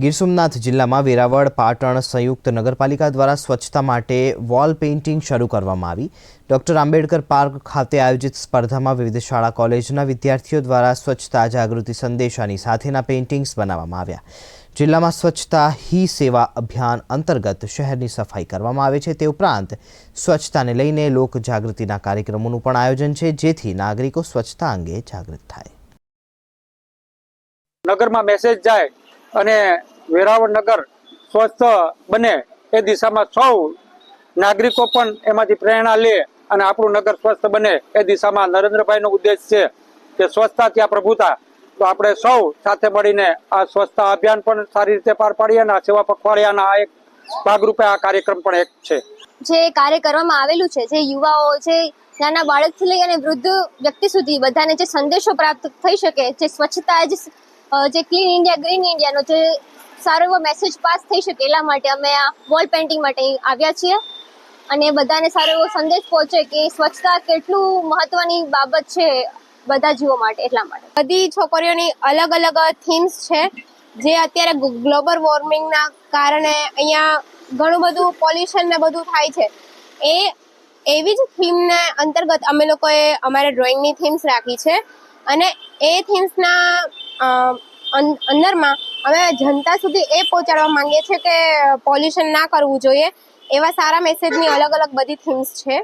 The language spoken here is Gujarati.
ગીર સોમનાથ જિલ્લામાં વેરાવળ, પાટણ સંયુક્ત નગરપાલિકા દ્વારા સ્વચ્છતા માટે વોલ પેઇન્ટિંગ શરૂ કરવામાં આવી. ડોક્ટર આંબેડકર પાર્ક ખાતે આયોજિત સ્પર્ધામાં વિવિધ શાળા, કોલેજના વિદ્યાર્થીઓ દ્વારા સ્વચ્છતા જાગૃતિ સંદેશાની સાથેના પેઇન્ટિંગ્સ બનાવવામાં આવ્યા. જિલ્લામાં સ્વચ્છતા હી સેવા અભિયાન અંતર્ગત શહેરની સફાઈ કરવામાં આવે છે. તે ઉપરાંત સ્વચ્છતાને લઈને લોક જાગૃતિના કાર્યક્રમોનું પણ આયોજન છે, જેથી નાગરિકો સ્વચ્છતા અંગે જાગૃત થાય. નગરમાં મેસેજ જાય અને વેરાવળ નગર સ્વસ્થ બને એ દિશામાં સૌ નાગરિકો પણ એમાંથી પ્રેરણા લે અને આપણું નગર સ્વસ્થ બને એ દિશામાં નરેન્દ્રભાઈનો ઉદ્દેશ છે કે સ્વચ્છતા ત્યાં પ્રભુતા. તો આપણે સૌ સાથે મળીને આ સ્વચ્છતા અભિયાન પણ સારી રીતે પાર પાડીએ અને આ સેવા પખવાડિયાના આ એક ભાગરૂપે આ કાર્યક્રમ પણ એક છે. જે કાર્ય કરવામાં આવેલું છે, જે યુવાઓ છે નાના બાળકથી લઈ અને વૃદ્ધ વ્યક્તિ સુધી બધાને જે સંદેશો પ્રાપ્ત થઈ શકે, જે સ્વચ્છતા, જ જે ક્લીન ઇન્ડિયા ગ્રીન ઇન્ડિયાનો જે સારો એવો મેસેજ પાસ થઈ શકે એટલા માટે અમે આ વોલ પેઇન્ટિંગ માટે આવ્યા છીએ. અને બધાને સારો એવો સંદેશ પહોંચે કે સ્વચ્છતા કેટલું મહત્વની બાબત છે બધા જીવો માટે, એટલા માટે. બધી છોકરીઓની અલગ અલગ થીમ્સ છે. જે અત્યારે ગ્લોબલ વોર્મિંગના કારણે અહીંયા ઘણું બધું પોલ્યુશન ને બધું થાય છે. એ, એવી જ થીમને અંતર્ગત અમે લોકોએ અમારે ડ્રોઈંગની થીમ્સ રાખી છે. અને એ થીમ્સના અંદરમાં અમે જનતા સુધી એ પહોંચાડવા માંગીએ છીએ કે પોલ્યુશન ના કરવું જોઈએ. એવા સારા મેસેજની અલગ અલગ બધી થીમ્સ છે.